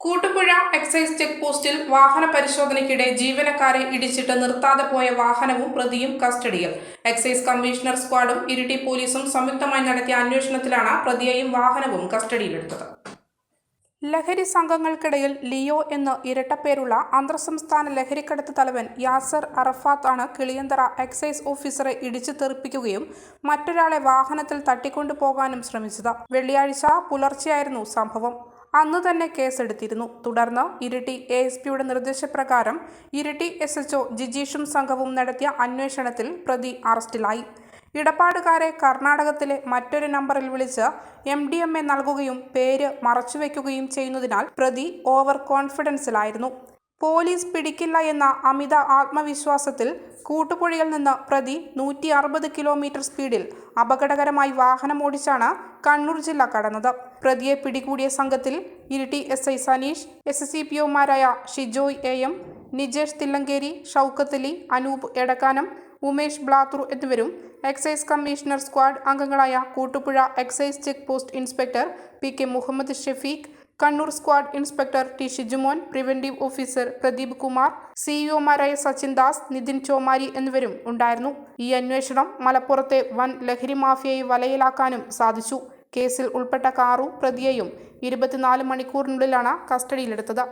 Koottupuzha excise check പോസ്റ്റിൽ വാഹന പരിശോധനയ്ക്കിടെ ജീവനക്കാരെ ഇടിച്ചിട്ട് നിർത്താതെ പോയ വാഹനവും പ്രതിയും കസ്റ്റഡിയിൽ. എക്സൈസ് കമ്മീഷണർ സ്ക്വാഡും ഇരിട്ടി പോലീസും സംയുക്തമായി നടത്തിയ അന്വേഷണത്തിലാണ് പ്രതിയെയും വാഹനവും കസ്റ്റഡിയിലെടുത്തത്. ലഹരി സംഘങ്ങൾക്കിടയിൽ ലിയോ എന്ന് ഇരട്ടപ്പേരുള്ള അന്തർ സംസ്ഥാന ലഹരിക്കടത്ത് തലവൻ യാസർ അറഫാത്ത് ആണ് കിളിയന്തറ എക്സൈസ് ഓഫീസറെ ഇടിച്ചു തെറിപ്പിക്കുകയും മറ്റൊരാളെ വാഹനത്തിൽ തട്ടിക്കൊണ്ടു പോകാനും ശ്രമിച്ചത്. വെള്ളിയാഴ്ച പുലർച്ചെയായിരുന്നു സംഭവം. അന്ന് തന്നെ കേസെടുത്തിരുന്നു. തുടർന്ന് ഇരിട്ടി എ എസ് പിയുടെ നിർദ്ദേശപ്രകാരം ഇരിട്ടി എസ് എച്ച്ഒ ജിജീഷും സംഘവും നടത്തിയ അന്വേഷണത്തിൽ പ്രതി അറസ്റ്റിലായി. ഇടപാടുകാരെ കർണാടകത്തിലെ മറ്റൊരു നമ്പറിൽ വിളിച്ച് എം ഡി എം എ നൽകുകയും പേര് മറച്ചുവെക്കുകയും ചെയ്യുന്നതിനാൽ പ്രതി ഓവർ കോൺഫിഡൻസിലായിരുന്നു. പോലീസ് പിടിക്കില്ല എന്ന അമിത ആത്മവിശ്വാസത്തിൽ കൂട്ടുപുഴയിൽ നിന്ന് പ്രതി നൂറ്റി അറുപത് കിലോമീറ്റർ സ്പീഡിൽ അപകടകരമായി വാഹനം ഓടിച്ചാണ് കണ്ണൂർ ജില്ല കടന്നത്. പ്രതിയെ പിടികൂടിയ സംഘത്തിൽ Iritty S I Saneesh S S C P ഒമാരായ Shijoy A M Nijesh Thillankeri Shoukathali Anoop Edakkanam Umesh Blathur എന്നിവരും എക്സൈസ് കമ്മീഷണർ സ്ക്വാഡ് അംഗങ്ങളായ Koottupuzha excise check post inspector P K Muhammad Shefeeq Kannur squad inspector T Shijumon preventive officer Pradeep Kumar സിഇഒമാരായ Sachin Das Nithin Chomari എന്നിവരും ഉണ്ടായിരുന്നു. ഈ അന്വേഷണം മലപ്പുറത്തെ വൻ ലഹരി മാഫിയയെ വലയിലാക്കാനും സാധിച്ചു. കേസിൽ ഉൾപ്പെട്ട കാറു പ്രതിയെയും ഇരുപത്തിനാല് മണിക്കൂറിനുള്ളിലാണ് കസ്റ്റഡിയിലെടുത്തത്.